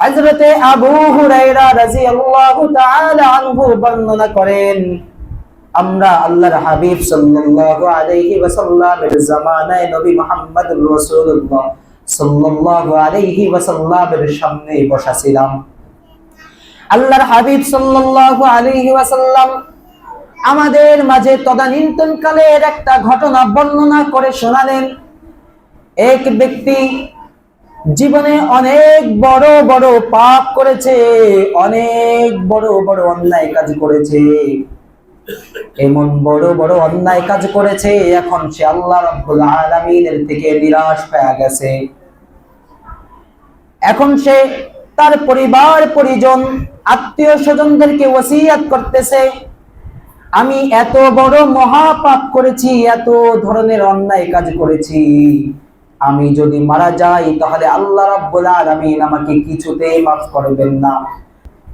হযরতে আবু হুরায়রা রাদিয়াল্লাহু তাআলা আনহু বর্ণনা করেন, আমরা আল্লাহর হাবিব সাল্লাল্লাহু আলাইহি ওয়াসাল্লামের জামানায় নবী মুহাম্মদুর রাসূলুল্লাহ সাল্লাল্লাহু আলাইহি ওয়াসাল্লামের সামনে বসা ছিলাম আল্লাহর হাবিব সাল্লাল্লাহু আলাইহি ওয়াসাল্লাম আমাদের মাঝে তদানীন্তন কালের একটা ঘটনা বর্ণনা করে শোনালেন। এক ব্যক্তি জীবনে অনেক বড় বড় পাপ করেছে, অনেক বড় বড় অন্যায় কাজ করেছে। এমন বড় বড় অন্যায় কাজ করেছে, এখন সে আল্লাহ রাব্বুল আলামিনের থেকে নিরাশ পেয়ে গেছে। এখন সে তার পরিবার, পরিজন আত্মীয় স্বজনদেরকে ওসিয়াত করতেছে, আমি এত বড় মহাপাপ করেছি, এত ধরনের অন্যায় কাজ করেছি। আমি যদি মারা যাই, তাহলে আল্লাহ রাব্বুল আলামিন আমাকে কিছুতেই মাফ করবেন না।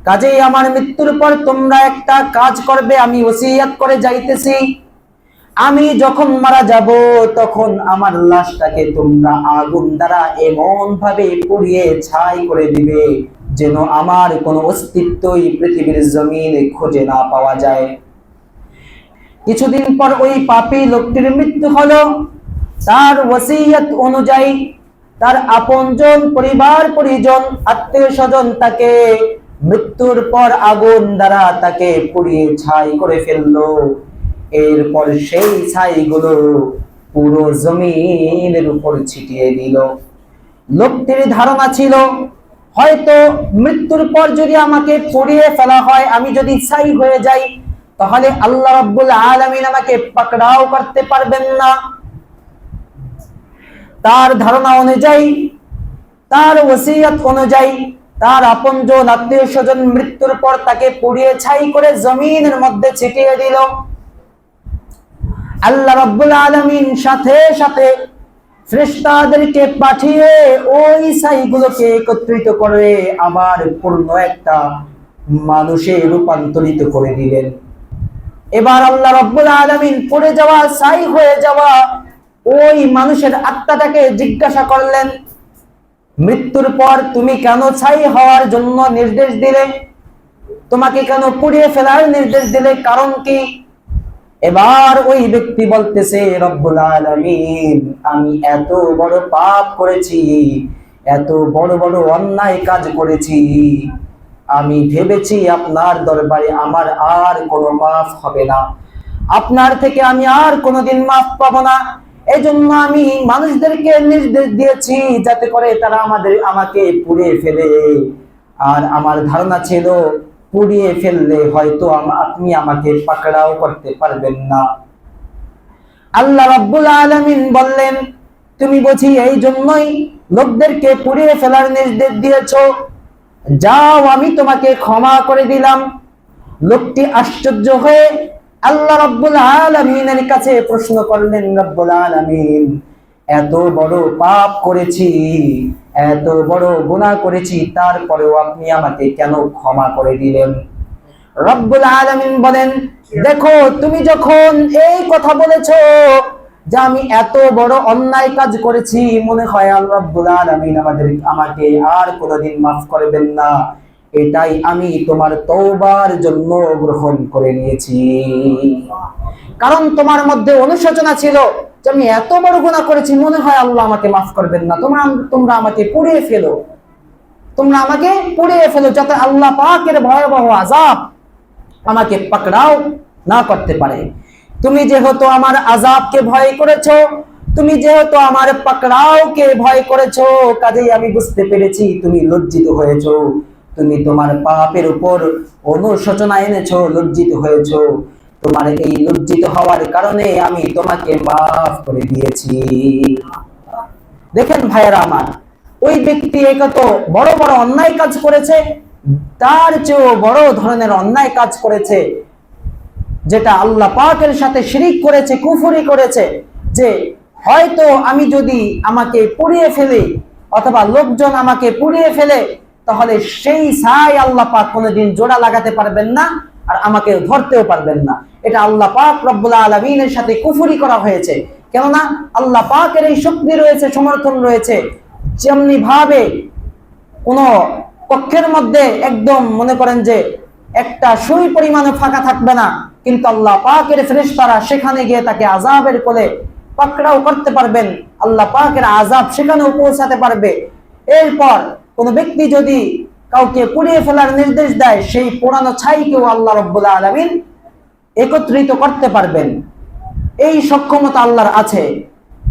কাজেই আমার মৃত্যুর পর তোমরা একটা কাজ করবে, আমি ওসিয়াত করে যাইতেছি। আমি যখন মারা যাব, তখন আমার লাশটাকে তোমরা আগুন দ্বারা এমন ভাবে পুড়িয়ে ছাই করে দিবে, যেন আমার কোনো অস্তিত্বই পৃথিবীর জমিনে খুঁজে না পাওয়া যায়। কিছুদিন পর ওই পাপী লোকটির মৃত্যু হলো। তার ওসিয়ত অনুযায়ী তার আপনজন পরিবার পরিজন, আত্মীয় স্বজন তাকে মৃত্যুর পর আগুন দ্বারা তাকে পুড়িয়ে ছাই করে ফেলল। এরপর সেই ছাইগুলো পুরো জমিনের উপর ছিটিয়ে দিল। লোকটির ধারণা ছিল, হয়তো মৃত্যুর পর যদি আমাকে পুড়িয়ে ফেলা হয়, আমি যদি ছাই হয়ে যাই, তাহলে আল্লাহ রাব্বুল আলামিন আমাকে পাকড়াও করতে পারবেন না। তার ধারণা অনুযায়ী, তার ওসিয়ত অনুযায়ী, তার আপনজন আত্মীয় স্বজন মৃত্যুর পর তাকে পুড়িয়ে ছাই করে জমিনের মধ্যে ছিটিয়ে দিল। আল্লাহ রাব্বুল আলামিন সাথে সাথে ফেরেশতাদেরকে পাঠিয়ে ওই ছাইগুলোকে একত্রিত করে আবার পূর্ণ একটা মানুষে রূপান্তরিত করে দিলেন। এবার আল্লাহ রাব্বুল আলামিন পড়ে যাওয়া, ছাই হয়ে যাওয়া ওই মানুষের আত্মাটাকে জিজ্ঞাসা করলেন, মৃত্যুর পর তুমি কেন ছাই হওয়ার জন্য নির্দেশ দিলে? তোমাকে কেন পুড়িয়ে ফেলার নির্দেশ দিলে? কারণ কি? এবার ওই ব্যক্তি বলতেছে, রব্বুল আলামিন, আমি এত বড় পাপ করেছি, এত বড় বড় অন্যায় কাজ করেছি। আমি ভেবেছি আপনার দরবারে আমার আর কোনো মাফ হবে না। আপনার থেকে আমি আর কোনোদিন মাফ পাবো না। এই জন্য আমি মানুষদেরকে নির্দেশ দিয়েছি যাতে করে তারা আমাদের, আমাকে পুড়িয়ে ফেলে। আর আমার ধারণা ছিল, পুড়িয়ে ফেললে হয়তো আপনি আমাকে পাকড়াও করতে পারবেন না। আল্লাহ রাব্বুল আলামিন বললেন, তুমি বুঝি এই জন্যই লোকদেরকে পুড়িয়ে ফেলার নির্দেশ দিয়েছ? যাও, আমি তোমাকে ক্ষমা করে দিলাম। লোকটি আশ্চর্য হয়ে আল্লাহ রাব্বুল আলামিনের কাছে প্রশ্ন করলেন, রব্বুল আলামিন, এত বড় পাপ করেছি, এত বড় গুনাহ করেছি, তারপরেও আপনি আমাকে কেন ক্ষমা করে দিলেন? রব্বুল আলামিন বলেন, দেখো, তুমি যখন এই কথা বলেছ যে আমি এত বড় অন্যায় কাজ করেছি, মনে হয় আল্লাহ রব্বুল আলামিন আমাদের, আমাকে আর কোনোদিন মাফ করবেন না। এটাই আমি তোমার তওবার জন্য গ্রহণ করে নিয়েছি। কারণ তোমার মধ্যে অনুশোচনা ছিল যে আমি এত বড় গুনাহ করেছি, মনে হয় আল্লাহ আমাকে মাফ করবেন না। তোমরা তোমরা আমাকে পুড়িয়ে ফেলো। তোমরা আমাকে পুড়িয়ে ফেলো যাতে আল্লাহ পাকের ভয়াবহ আজাব আমাকে পাকড়াও না করতে পারে। তুমি যেহেতু আমার আজাবকে ভয় করেছ, তুমি যেহেতু আমার পাকড়াওকে ভয় করেছ, কাজেই আমি বুঝতে পেরেছি তুমি লজ্জিত হয়েছো। তুমি তোমার পাপের উপর অনুশোচনা এনেছো, লজ্জিত হয়েছো। তোমার এই লজ্জিত হওয়ার কারণে আমি তোমাকে মাফ করে দিয়েছি। দেখেন ভাইয়েরা আমার, ওই ব্যক্তি এই কত বড় বড় অন্যায় কাজ করেছে, তার চেয়েও বড় ধরনের অন্যায় কাজ করেছে, যেটা আল্লাহ পাকের সাথে শিরিক করেছে, কুফরি করেছে, যে হয়তো আমি যদি আমাকে পুড়িয়ে ফেলি, অথবা লোকজন আমাকে পুড়িয়ে ফেলে তাহলে সেই ছাই আল্লাহ পাক কোনোদিন জোড়া লাগাতে পারবেন না আর আমাকে ধরতেও পারবেন না। এটা আল্লাহ পাক রব্বুল আলমিনের সাথে কুফরি করা হয়েছে। কেননা আল্লাহ পাকের এই শক্তি রয়েছে, সমর্থন রয়েছে। যেমনি ভাবে কোন কক্ষের মধ্যে একদম মনে করেন যে একটা সুই পরিমাণে ফাঁকা থাকবে না, কিন্তু আল্লাহ পাকের ফেরেশতারা সেখানে গিয়ে তাকে আজাবের কোলে পাকড়াও করতে পারবেন। আল্লাহ পাকের আজাব সেখানেও পৌঁছাতে পারবে। এরপর কোন ব্যক্তি যদি কাউকে পুড়িয়ে ফেলার নির্দেশ দেয়, সেই পোড়ানো ছাইকেও আল্লাহ রব্বুল আলমিন একত্রিত করতে পারবেন। এই সক্ষমতা আল্লাহর আছে।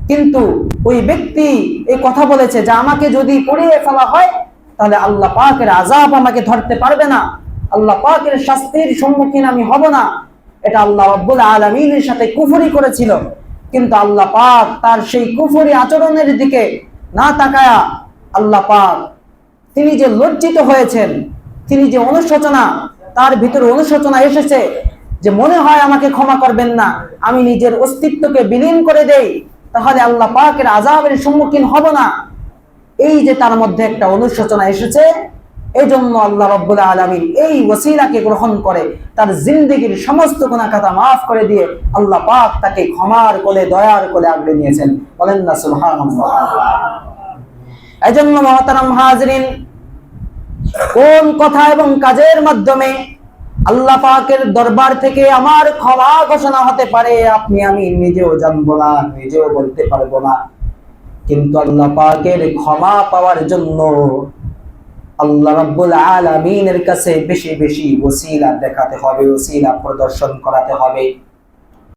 কিন্তু ওই ব্যক্তি এই কথা বলেছে যে, আমাকে যদি পুড়িয়ে ফেলা হয়, তাহলে আল্লাহ পাকের আজাব আমাকে ধরতে পারবে না। আল্লাহ পাকের শাস্তির সম্মুখীন আমি হব না। এটা আল্লাহ রব্বুল আলমিনের সাথে কুফরি করেছিল। কিন্তু আল্লাহ পাক তার সেই কুফরি আচরণের দিকে না তাকায়া আল্লাহ পাক তিনি যে লজ্জিত হয়েছেন, তিনি যে অনুশোচনা, তার ভিতরে অনুশোচনা এসেছে যে মনে হয় আমাকে ক্ষমা করবেন না, আমি নিজের অস্তিত্বকে বিলীন করে দেই, তাহলে আল্লাহ পাকের আজাবের সম্মুখীন হব না। এই যে তার মধ্যে একটা অনুশোচনা এসেছে এই জন্য আল্লাহ রব্বুল আলমিন এই ওসিলাকে গ্রহণ করে, তার জিন্দগির সমস্ত গুণাখাতা মাফ করে দিয়ে আল্লাহ পাক তাকে ক্ষমার কোলে, দয়ার কোলে আগলে নিয়েছেন। বলেন না সুবহানাল্লাহ। এই জন্য মহতারাম হাজরিন কোন কথা এবং কাজের মাধ্যমে আল্লাহ পাকের দরবার থেকে আমার ক্ষমা ঘোষণা হতে পারে, আপনি আমি নিজেও জানব না, নিজেও বলতে পারব না। কিন্তু আল্লাহ পাকের ক্ষমা পাওয়ার জন্য আল্লাহ রাব্বুল আলামিনের কাছে বেশি বেশি ওসিলা দেখাতে হবে, ওসিলা প্রদর্শন করাতে হবে।